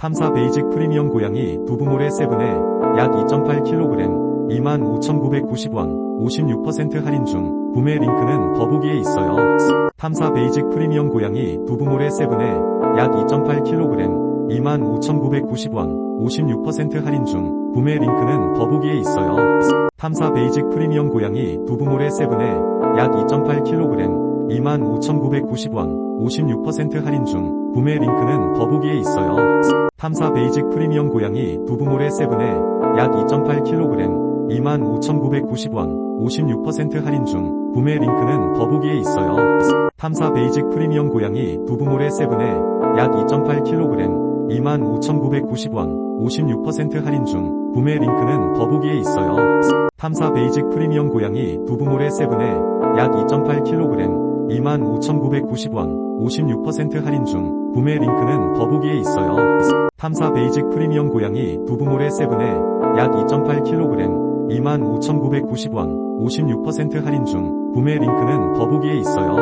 탐사 베이직 프리미엄 고양이 두부모래 세븐에 약 2.8kg 25,990원 56% 할인 중 구매 링크는 더보기에 있어요. 탐사 베이직 프리미엄 고양이 두부모래 세븐에 약 2.8kg 25,990원 56% 할인 중 구매 링크는 더보기에 있어요. 탐사 베이직 프리미엄 고양이 두부모래 세븐에 약 2.8kg 25,990원 56% 할인 중 구매 링크는 더보기에 있어요. 탐사 베이직 프리미엄 고양이 두부모래 세븐에 약 2.8kg 25,990원 56% 할인 중 구매 링크는 더보기에 있어요. 탐사 베이직 프리미엄 고양이 두부모래 세븐에 약 2.8kg 25,990원 56% 할인 중 구매 링크는 더보기에 있어요. 탐사 베이직 프리미엄 고양이 두부모래 세븐에 약 2.8kg 25,990원 56% 할인 중 구매 링크는 더보기에 있어요. 탐사 베이직 프리미엄 고양이 두부모래 세븐에 약 2.8kg 25,990원 56% 할인 중 구매 링크는 더보기에 있어요.